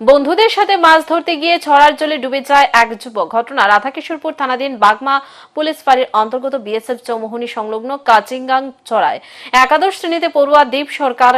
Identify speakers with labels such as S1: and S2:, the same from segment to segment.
S1: বন্ধুদের সাথে মাছ ধরতে গিয়ে ছড়ার জলে ডুবে যায় এক যুবক। ঘটনা রাধাকিশোরপুর থানাধীন বাগমা পুলিশ ফাঁড়ির অন্তর্গত বিএসএফ চৌমোহনী সংলগ্ন কাচিঙ্গাং চড়ায়। একাদশ শ্রেণীতে পড়ুয়া দীপ সরকার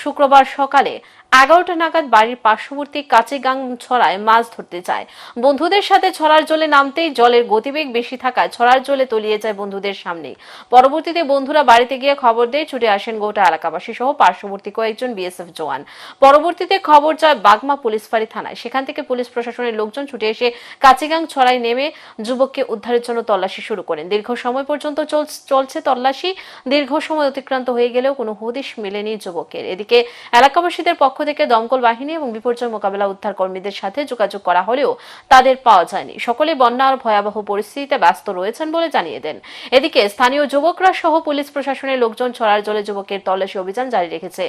S1: শুক্রবার সকালে এগারোটা নাগাদ বাড়ির পার্শ্ববর্তী কাচিগাং ছড়ায় মাছ ধরতে যায় বন্ধুদের সাথে ছড়ার জলে নামতেই জলের গতিবেগ বেশি থাকায় ছড়ার জলে তলিয়ে যায় বন্ধুদের সামনে। পরবর্তীতে বন্ধুরা বাড়িতে গিয়ে খবর দিয়ে, ছুটে আসেন গোটা এলাকাবাসী সহ পার্শ্ববর্তী কয়েকজন বিএসএফ জওয়ান। পরবর্তীতে খবর যায় বাগমা পুলিশ ফাঁড়ি থানায়। সেখান থেকে পুলিশ প্রশাসনের লোকজন ছুটে এসে কাচিগাং ছড়ায় নেমে যুবককে উদ্ধারের জন্য তল্লাশি শুরু করেন। দীর্ঘ সময় পর্যন্ত চল- চলছে তল্লাশি। দীর্ঘ সময় অতিক্রান্ত হয়ে গেলেও কোনো হদিশ মেলেনি যুবকের। এদিকে এলাকাবাসীদের পক্ষ থেকে দমকল বাহিনী এবং বিপর্যয় মোকাবেলা উদ্ধার কর্মীদের সাথে যোগাযোগ করা হলেও তাদের পাওয়া যায়নি। সকলে বন্যার ভয়াবহ পরিস্থিতিতে ব্যস্ত রয়েছেন বলে জানিয়ে দেন। এদিকে স্থানীয় যুবকরা সহ পুলিশ প্রশাসনের লোকজন ছড়ার জলে যুবকের তল্লাশি অভিযান জারি রেখেছে।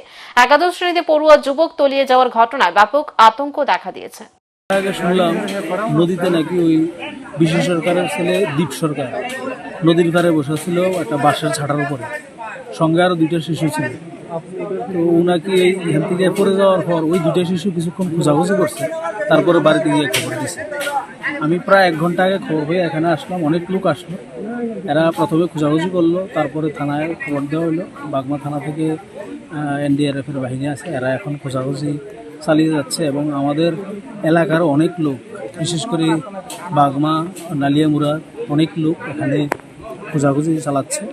S1: একাদশ শ্রেণীতে পড়ুয়া যুবক তলিয়ে যাওয়ার ঘটনায় ব্যাপক আতঙ্ক দেখা দিয়েছে।
S2: আগে শুনলাম নদীতে নাকি ওই বিশ্ব সরকারের ছেলে দ্বীপ সরকার। নদীর ধারে বসেছিল একটা বাঁশের ছাটার উপরে। সঙ্গে আরও দুইটা শিশু ছিল। তো ও নাকি এই এখান থেকে পড়ে যাওয়ার পর ওই দুইটা শিশু কিছুক্ষণ খোঁজাখুঁজি করছে। তারপরে বাড়িতে গিয়ে খবর দিছে। আমি প্রায় এক ঘণ্টা আগে খবর হয়ে এখানে আসলাম, অনেক লোক আসলো। এরা প্রথমে খোঁজাখুঁজি করল, তারপরে থানায় খবর দেওয়া হলো। বাগমা থানা থেকে এনডিআরএফ এর বাহিনী আছে, এরা এখন খোঁজাখুঁজি চালিয়ে যাচ্ছে এবং আমাদের এলাকার অনেক লোক, বিশেষ করে বাগমা, নালিয়ামুড়া, অনেক লোক এখানে খোঁজাখুঁজি চালাচ্ছে।